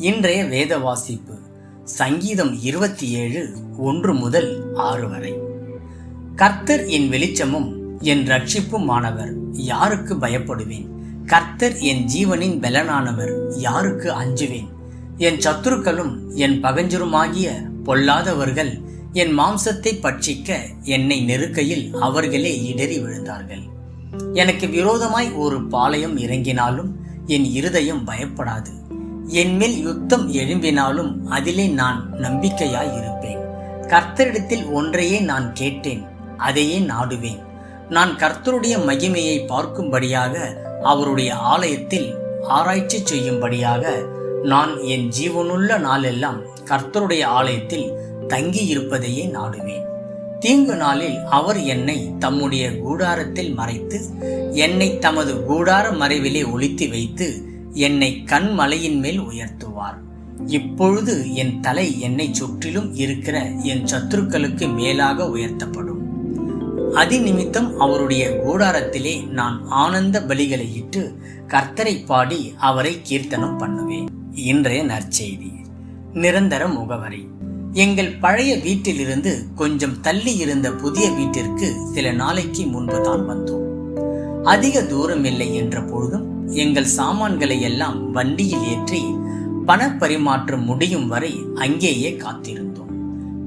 இன்றைய வேத வாசிப்பு சங்கீதம் இருபத்தி ஏழு ஒன்று முதல் ஆறு வரை. கர்த்தர் என் வெளிச்சமும் என் ரட்சிப்பும் ஆனவர் யாருக்கு பயப்படுவேன்? கர்த்தர் என் ஜீவனின் பலனானவர் யாருக்கு அஞ்சுவேன்? என் சத்துருக்களும் என் பகஞ்சுருமாகிய பொல்லாதவர்கள் என் மாம்சத்தை பட்சிக்க என்னை நெருக்கையில் அவர்களே இடறி விழுந்தார்கள். எனக்கு விரோதமாய் ஒரு பாளையம் இறங்கினாலும் என் இருதயம் பயப்படாது. என்மேல் யுத்தம் எழும்பினாலும் அதிலே நான் நம்பிக்கையாய் இருப்பேன் கர்த்தரிடத்தில் ஒன்றையே நான் கேட்டேன் அதையே நாடுவேன். நான் கர்த்தருடைய மகிமையை பார்க்கும்படியாக அவருடைய ஆலயத்தில் ஆராய்ச்சி செய்யும்படியாக நான் என் ஜீவனுள்ள நாளெல்லாம் கர்த்தருடைய ஆலயத்தில் தங்கி இருப்பதையே நாடுவேன். தீங்கு நாளில் அவர் என்னை தம்முடைய கூடாரத்தில் மறைத்து என்னை தமது கூடார மறைவிலே ஒழித்து வைத்து என்னை கண்மலையின் மேல் உயர்த்துவார். இப்பொழுது என் தலை என்னை சுற்றிலும் இருக்கிற என் சத்துருக்களுக்கு மேலாக உயர்த்தப்படும். அதிநிமித்தம் அவருடைய கூடாரத்திலே நான் ஆனந்த பலிகளை இட்டு கர்த்தரை பாடி அவரை கீர்த்தனம் பண்ணுவேன். இன்றைய நற்செய்தி. நிரந்தர முகவரி. எங்கள் பழைய வீட்டிலிருந்து கொஞ்சம் தள்ளி இருந்த புதிய வீட்டிற்கு சில நாளைக்கு முன்பு தான் வந்தோம். அதிக தூரம் இல்லை என்ற பொழுதும் எங்கள் சாமான்களை எல்லாம் வண்டியில் ஏற்றி பணப்பரிமாற்றம் முடியும் வரை அங்கேயே காத்திருந்தோம்.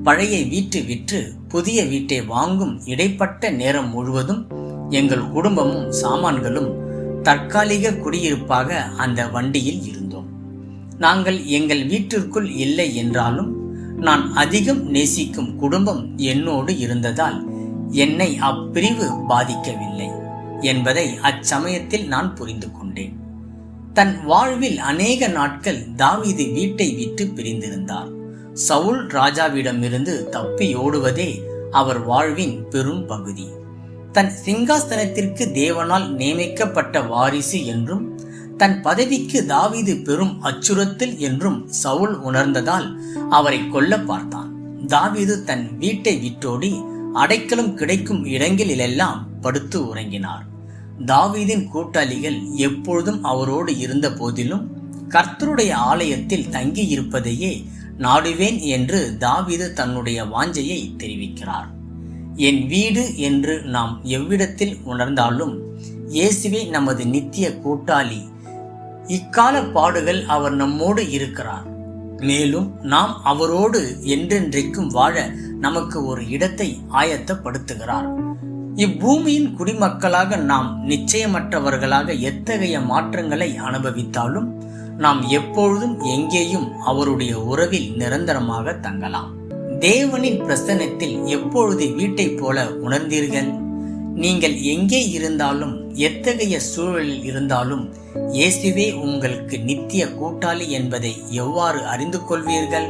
பழைய வீட்டு விற்று புதிய வீட்டை வாங்கும் இடைப்பட்ட நேரம் முழுவதும் எங்கள் குடும்பமும் சாமான்களும் தற்காலிக குடியிருப்பாக அந்த வண்டியில் இருந்தோம். நாங்கள் எங்கள் வீட்டிற்குள் இல்லை என்றாலும் நான் அதிகம் நேசிக்கும் குடும்பம் என்னோடு இருந்ததால் என்னை அப்பிரிவு பாதிக்கவில்லை. என்பதை அச்சமயத்தில் நான் புரிந்து கொண்டேன். தன் வாழ்வில் அநேக நாட்கள் தாவீது வீட்டை விட்டு பிரிந்திருந்தார். சவுல் ராஜாவிடமிருந்து தப்பி ஓடுவதே அவர் வாழ்வின் பெரும் பகுதி. தன் சிங்காசனத்திற்கு தேவனால் நியமிக்கப்பட்ட வாரிசு என்றும் தன் பதவிக்கு தாவீது பெரும் அச்சுறுத்தல் என்றும் சவுல் உணர்ந்ததால் அவரை கொல்ல பார்த்தான். தாவீது தன் வீட்டை விட்டோடி அடைக்கலம் கிடைக்கும் இடங்களிலெல்லாம் படுத்து உறங்கினார். தாவீதின் கூட்டாளிகள் எப்பொழுதும் அவரோடு இருந்த போதிலும் கர்த்தருடைய ஆலயத்தில் தங்கி இருப்பதையே நாடுவேன் என்று தாவீது தன்னுடைய வாஞ்சையை தெரிவிக்கிறார். என் வீடு என்று நாம் எவ்விடத்தில் உணர்ந்தாலும் இயேசுவே நமது நித்திய கூட்டாளி. இக்கால பாடுகள் அவர் நம்மோடு இருக்கிறார். மேலும் நாம் அவரோடு என்றென்றைக்கும் வாழ நமக்கு ஒரு இடத்தை ஆயத்தப்படுத்துகிறார். இப்பூமியின் குடிமக்களாக நாம் நிச்சயமற்றவர்களாக எத்தகைய மாற்றங்களை அனுபவித்தாலும் நாம் எப்பொழுதும் எங்கேயும் அவருடைய உறவில் நிரந்தரமாக தங்கலாம். தேவனின் பிரசன்னத்தில் எப்பொழுது வீட்டைப் போல உணர்ந்தீர்கள்? நீங்கள் எங்கே இருந்தாலும் எத்தகைய சூழலில் இருந்தாலும் இயேசுவே உங்களுக்கு நித்திய கூட்டாளி என்பதை எவ்வாறு அறிந்து கொள்வீர்கள்?